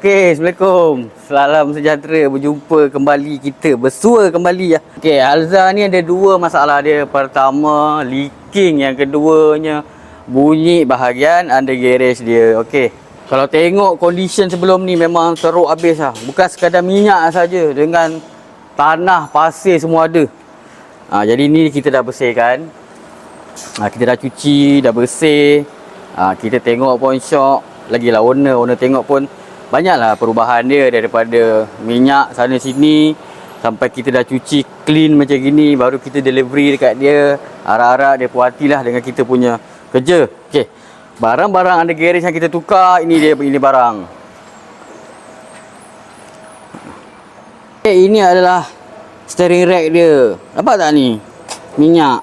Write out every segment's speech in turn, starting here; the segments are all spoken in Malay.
Okey, Assalamualaikum. Salam sejahtera. Berjumpa kembali kita. Bersua kembali ya. Okey, Alza ni ada dua masalah dia. Pertama, leaking. Yang keduanya, bunyi bahagian under garage dia. Okey. Kalau tengok condition sebelum ni memang teruk habis lah. Bukan sekadar minyak saja dengan tanah, pasir semua ada. Ha, jadi ni kita dah bersihkan. Ha, kita dah cuci, dah bersih. Ha, kita tengok pun syok. Lagilah owner, owner tengok pun banyaklah perubahan dia daripada minyak sana sini sampai kita dah cuci clean macam gini baru kita delivery dekat dia. Harap-harap dia puas hatilah dengan kita punya kerja. Okey barang-barang ada garage yang kita tukar ini dia ini barang. Okay, ini adalah steering rack dia. Nampak tak ni? Minyak.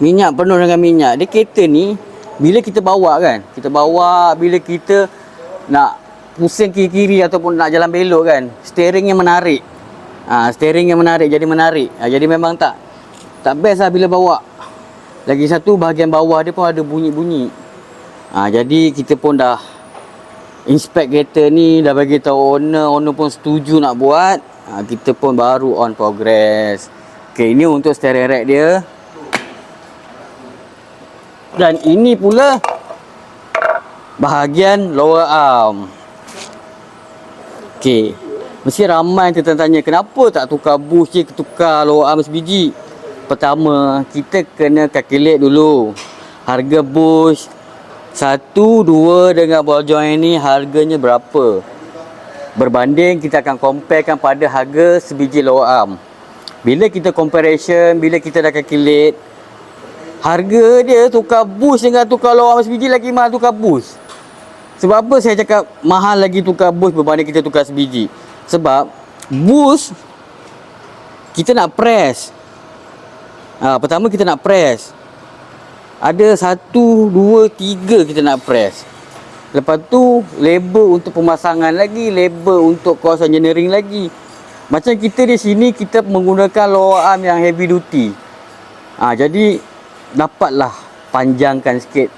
Minyak penuh dengan minyak. Dia kereta ni bila kita bawa kan kita bawa bila kita nak pusing kiri-kiri ataupun nak jalan belok kan steeringnya menarik. Ha, steeringnya menarik jadi menarik. Ha, jadi memang tak tak best lah bila bawa. Lagi satu bahagian bawah dia pun ada bunyi-bunyi. Ha, jadi kita pun dah inspect kereta ni dah bagi tahu owner owner pun setuju nak buat. Ha, kita pun baru on progress. Okay, ini untuk steering rack dia dan ini pula bahagian lower arm. Okey. Mesti ramai yang tertanya kenapa tak tukar bush je tukar lower arm sebiji. Pertama, kita kena calculate dulu. Harga bush satu, dua dengan ball joint ni harganya berapa. Berbanding kita akan comparekan pada harga sebiji lower arm. Bila kita comparison, bila kita dah calculate, Harga dia tukar bus dengan tukar lower sebiji lagi mahal tukar bus. Sebab apa saya cakap mahal lagi tukar bus berbanding kita tukar sebiji? Sebab bus kita nak press. Ha, pertama kita nak press. Ada satu, dua, tiga kita nak press. Lepas tu label untuk pemasangan lagi, label untuk cost engineering lagi. Macam kita di sini kita menggunakan lower arm yang heavy duty. Ha, jadi dapatlah panjangkan sikit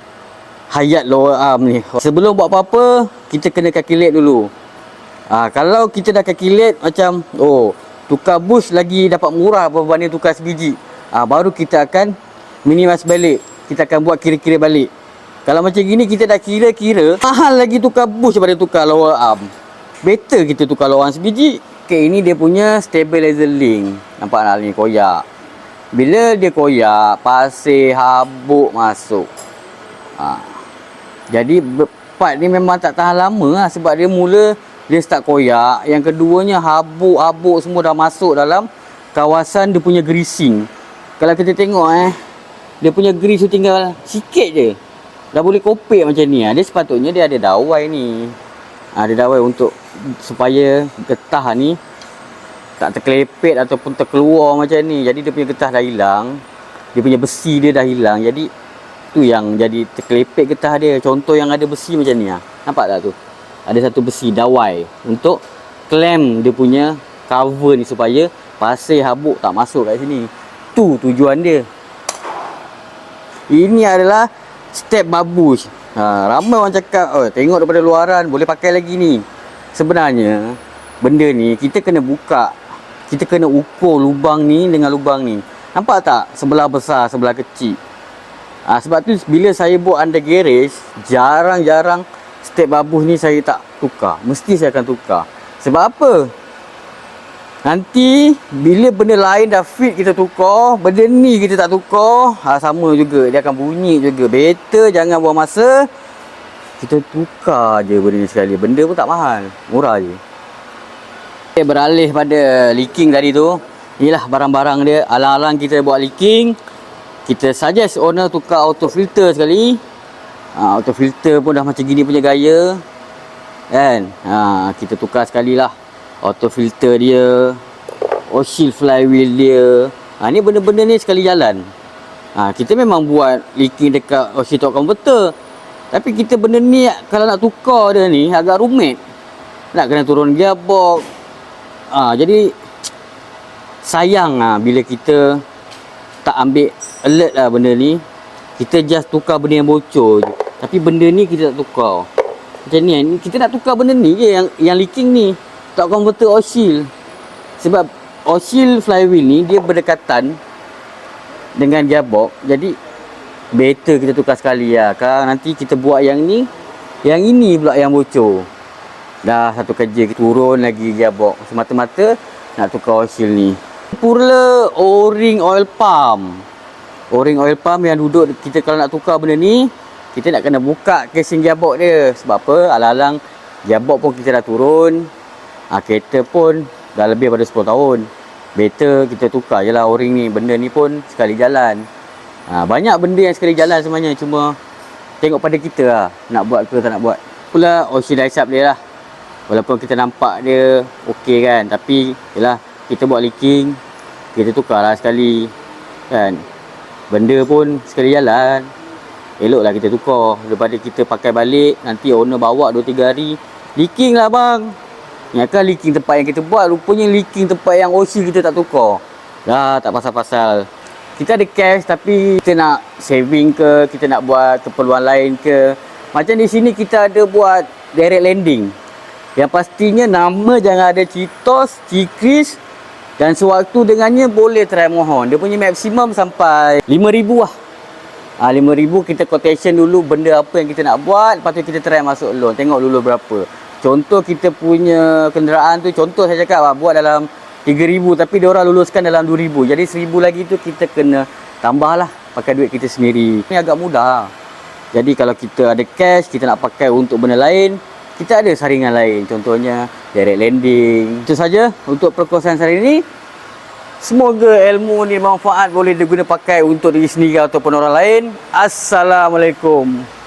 hayat lower arm ni. Sebelum buat apa-apa, kita kena calculate dulu. Ha, kalau kita dah calculate macam, oh, tukar bush lagi dapat murah berbanding tukar sebiji. Ha, baru kita akan minimize balik. Kita akan buat kira-kira balik. Kalau macam gini, kita dah kira-kira, mahal lagi tukar bush daripada tukar lower arm. Better kita tukar lower arm sebiji. Okay, ini dia punya stabilizer link. Nampak tak ni, koyak. Bila dia koyak, pasir, habuk masuk. Ha. Jadi part ni memang tak tahan lama lah sebab dia mula dia start koyak. Yang keduanya habuk-habuk semua dah masuk dalam kawasan dia punya greasing. Kalau kita tengok eh, dia punya grease tu tinggal sikit je. Dah boleh kopek macam ni lah. Dia sepatutnya dia ada dawai ni. Ha, ada dawai untuk supaya getah ni tak terkelepet ataupun terkeluar macam ni. Jadi dia punya getah dah hilang. Dia punya besi dia dah hilang. Jadi tu yang jadi terkelepet getah dia. Contoh yang ada besi macam ni lah. nampak tak tu? Ada satu besi dawai. Untuk clamp dia punya cover ni supaya pasir habuk tak masuk kat sini. Tu tujuan dia. Ini adalah step babus ha, ramai orang cakap oh, tengok daripada luaran boleh pakai lagi ni. Sebenarnya benda ni kita kena buka kita kena ukur lubang ni dengan lubang ni. Nampak tak? Sebelah besar, sebelah kecil. Ha, sebab tu bila saya buat under garage, jarang-jarang step babuh ni saya tak tukar. Mesti saya akan tukar. Sebab apa? Nanti bila benda lain dah fit kita tukar, benda ni kita tak tukar, ha, sama juga. Dia akan bunyi juga. Better jangan buang masa. Kita tukar je benda ni sekali. Benda pun tak mahal. Murah je. Okay, beralih pada leaking tadi tu. Inilah barang-barang dia. Alang-alang kita buat leaking. Kita suggest owner tukar auto filter sekali. Ha, Auto filter pun dah macam gini punya gaya. Kan? Ha, Kita tukar sekali lah Auto filter dia. Oil flywheel dia. Ha, Ni benda-benda ni sekali jalan. Ha, Kita memang buat leaking dekat oil top converter Tapi kita benda ni Kalau nak tukar dia ni Agak rumit. Nak kena turun gearbox Ah, jadi sayang ah bila kita tak ambil alert lah benda ni. Kita just tukar benda yang bocor je. Tapi benda ni kita tak tukar. Macam ni. Kita nak tukar benda ni je yang yang leaking ni. Tak converter oil. Sebab oil flywheel ni dia berdekatan dengan gearbox. Jadi better kita tukar sekali lah. Kalau nanti kita buat yang ni, yang ini pula yang bocor. Dah satu kerja turun lagi gearbox. Semata-mata nak tukar oil ni. Purla O-ring oil pump. O-ring oil pump yang duduk kita kalau nak tukar benda ni, kita nak kena buka casing gearbox dia. Sebab apa? Alang-alang gearbox pun kita dah turun. Ha, kereta pun dah lebih pada 10 tahun. Better kita tukar je lah O-ring ni. Benda ni pun sekali jalan. Ha, banyak benda yang sekali jalan sebenarnya. Cuma tengok pada kita lah. Nak buat ke tak nak buat. Pula dice up dia lah. Walaupun kita nampak dia okey kan. Tapi yelah kita buat leaking. Kita tukar lah sekali. Kan. Benda pun sekali jalan. Eloklah kita tukar. Daripada kita pakai balik. Nanti owner bawa 2-3 hari. Leaking lah bang. Ingatkan leaking tempat yang kita buat. Rupanya leaking tempat yang OC kita tak tukar. Dah tak pasal-pasal. Kita ada cash tapi kita nak saving ke. Kita nak buat keperluan lain ke. Macam di sini kita ada buat direct landing. Yang pastinya nama jangan ada Citos, Cikris dan sewaktu dengannya boleh try mohon. Dia punya maksimum sampai 5000 lah. Ah ha, 5000 kita quotation dulu benda apa yang kita nak buat, lepas tu kita try masuk loan. Tengok dulu berapa. Contoh kita punya kenderaan tu contoh saya cakap lah, buat dalam 3000 tapi dia orang luluskan dalam 2000. Jadi 1000 lagi tu kita kena tambah lah pakai duit kita sendiri. Ni agak mudah. Jadi kalau kita ada cash, kita nak pakai untuk benda lain, kita ada saringan lain. Contohnya direct landing. Itu saja untuk perkongsian hari ini. Semoga ilmu ni manfaat boleh diguna pakai untuk diri sendiri ataupun orang lain. Assalamualaikum.